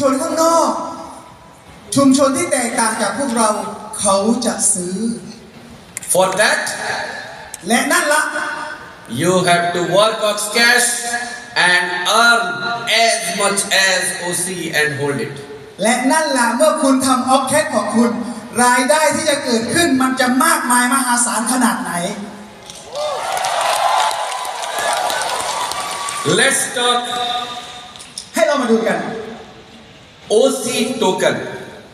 ชนข้างนอก ชุมชนที่แตกต่างจากพวกเราเขาจะซื้อ For that, และนั่นละ you have to work on cash and earn as much as OC and hold it. และนั่นละเมื่อคุณทำออฟแคทของคุณ รายได้ที่จะเกิดขึ้นมันจะมากมายมหาศาลขนาดไหน Let's talk ให้เรามาดูกัน OC token.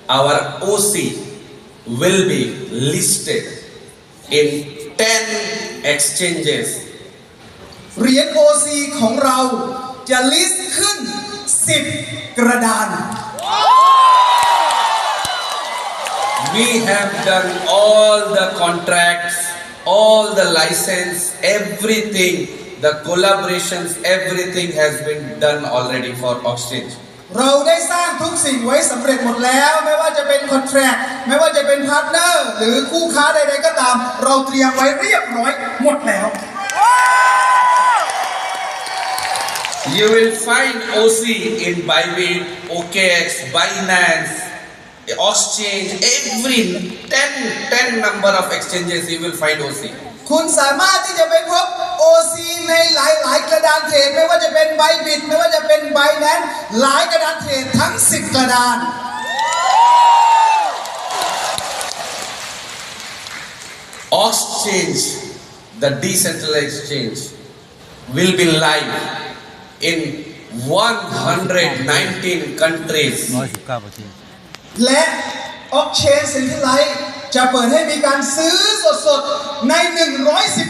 Our OC will be listed in 10 exchanges เหรียญ OC ของเราจะลิสต์ขึ้น 10 กระดาน We have done all the contracts, all the license, everything, the collaborations, everything has been done already for exchange. เราได้สร้างทุกสิ่งไว้สำเร็จหมดแล้ว ไม่ว่าจะเป็นคอนแทรคไม่ว่าจะเป็นพาร์ทเนอร์หรือคู่ค้าใด ๆ ก็ตาม เราเตรียมไว้เรียบร้อยหมดแล้ว You will find OC in Bybit, OKX, Binance, Exchange, every 10, 10 number of exchanges you will find OC. คุณสามารถที่จะไปพบ OC ในหลาย ๆ กระดานเทรดไม่ว่าจะเป็นไบบิตไม่ว่าจะเป็น ไบแนนหลายกระดานเทรดทั้ง 10 กระดาน Exchange, the decentralized exchange, will be live in 119 countries. ร้อยสิบเก้าเปอร์เซ็นต์และออกเชนเซ็นทรัลไลท์จะเปิดให้มีการซื้อสดๆใน 119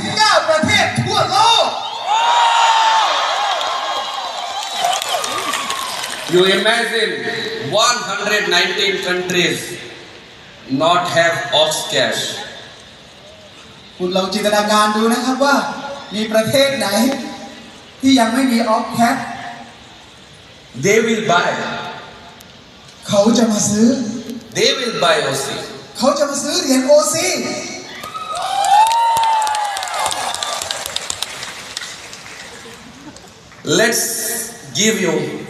You imagine 119 countries not have Ox Cash. คุณลองจินตนาการดูนะครับว่ามีประเทศไหนที่ยังไม่มีออฟแคท They will buy. เขาจะมาซื้อ They will buy OC. เขาจะมาซื้อเหรียญโอซี Let's give you